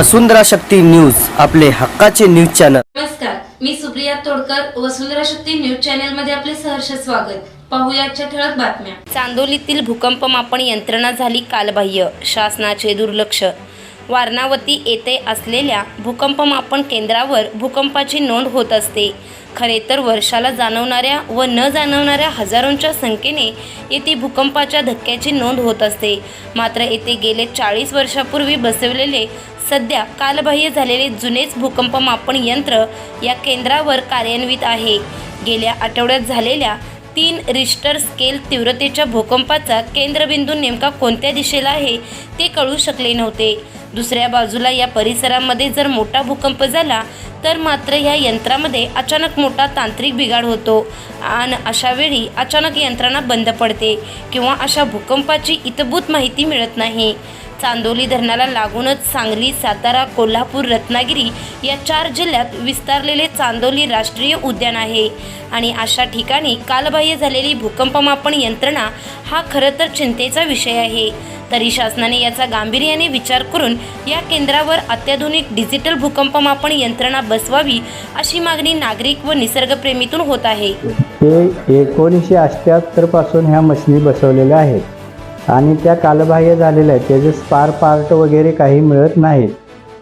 वसुंधरा Shakti news आपले हक्काचे news channel. नमस्कार मी सुप्रिया तोडकर वसुंधरा शक्ती न्यूज चॅनलमध्ये आपले सहर्ष स्वागत. पाहूया आजच्या ठळक बातम्या. चांदोलीतील भूकंप मापन यंत्रणा झाली कालबाह्य. शासनाचे दुर्लक्ष. वारणावती येथे असलेल्या भूकंपमापन केंद्रावर भूकंपाची नोंद होत असते. खरे तर वर्षाला जाणवणाऱ्या व न जाणवणाऱ्या हजारोंच्या संख्येने येथे भूकंपाच्या धक्क्याची नोंद होत असते. मात्र येथे गेले चाळीस वर्षापूर्वी बसवलेले सध्या कालबाह्य झालेले जुनेच भूकंपमापन यंत्र या केंद्रावर कार्यान्वित आहे. गेल्या आठवड्यात झालेल्या तीन रिश्टर स्केल तीव्रतेच्या भूकंपाचा केंद्रबिंदू नेमका कोणत्या दिशेला आहे ते कळू शकले नव्हते. दुसऱ्या बाजूला या परिसरामध्ये जर मोठा भूकंप झाला तर मात्र या यंत्रामध्ये अचानक मोठा तांत्रिक बिघाड होतो. आणि अशा वेळी अचानक यंत्रणा बंद पडते किंवा अशा भूकंपाची इतभूत माहिती मिळत नाही. चांदोली धरणाला लागूनच सांगली सातारा कोल्हापूर रत्नागिरी या चार जिल्ह्यात विस्तारलेले चांदोली राष्ट्रीय उद्यान आहे. आणि अशा ठिकाणी कालबाह्य झालेली भूकंपमापन यंत्रणा हा खरं तर चिंतेचा विषय आहे. तरी शासनाने याचा गांभीर्याने विचार करून या केंद्रावर अत्याधुनिक डिजिटल भूकंपमापन यंत्रणा बसवावी अशी मागणी नागरिक व निसर्गप्रेमीतून होत आहे. ते एकोणीसशे अठ्ठ्याहत्तरपासून ह्या मशिनी बसवलेल्या आहेत. आणि त्या कालबाह्य झालेल्या आहेत त्याचे स्पार पार्ट वगैरे काही मिळत नाहीत.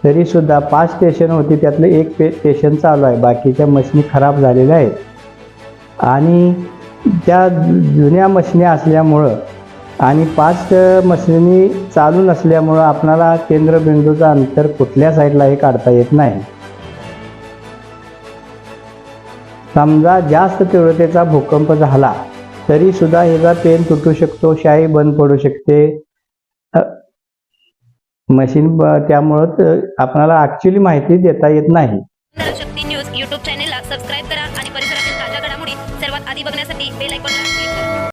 तरीसुद्धा पाच स्टेशन होती त्यातलं एक पे स्टेशन चालू आहे बाकीच्या मशनी खराब झालेल्या आहेत. आणि त्या जुन्या मशिनी असल्यामुळं आणि पाच मशिनी चालू नसल्यामुळं आपणाला केंद्रबिंदूचं अंतर कुठल्या साईडला हे काढता येत नाही. समजा जास्त तीव्रतेचा भूकंप झाला तरी सुद्धा ह्याचा पेन तुटू शकतो शाई बंद पडू शकते. मशीन त्यामुळं आपणाला ऍक्च्युली माहिती देता येत नाही. शक्ती न्यूज चॅनेलला सबस्क्राईब करा आणि परिसरातील ताज्या घडामोडी सर्वात आधी बघण्यासाठी बेल आयकॉनला क्लिक करा.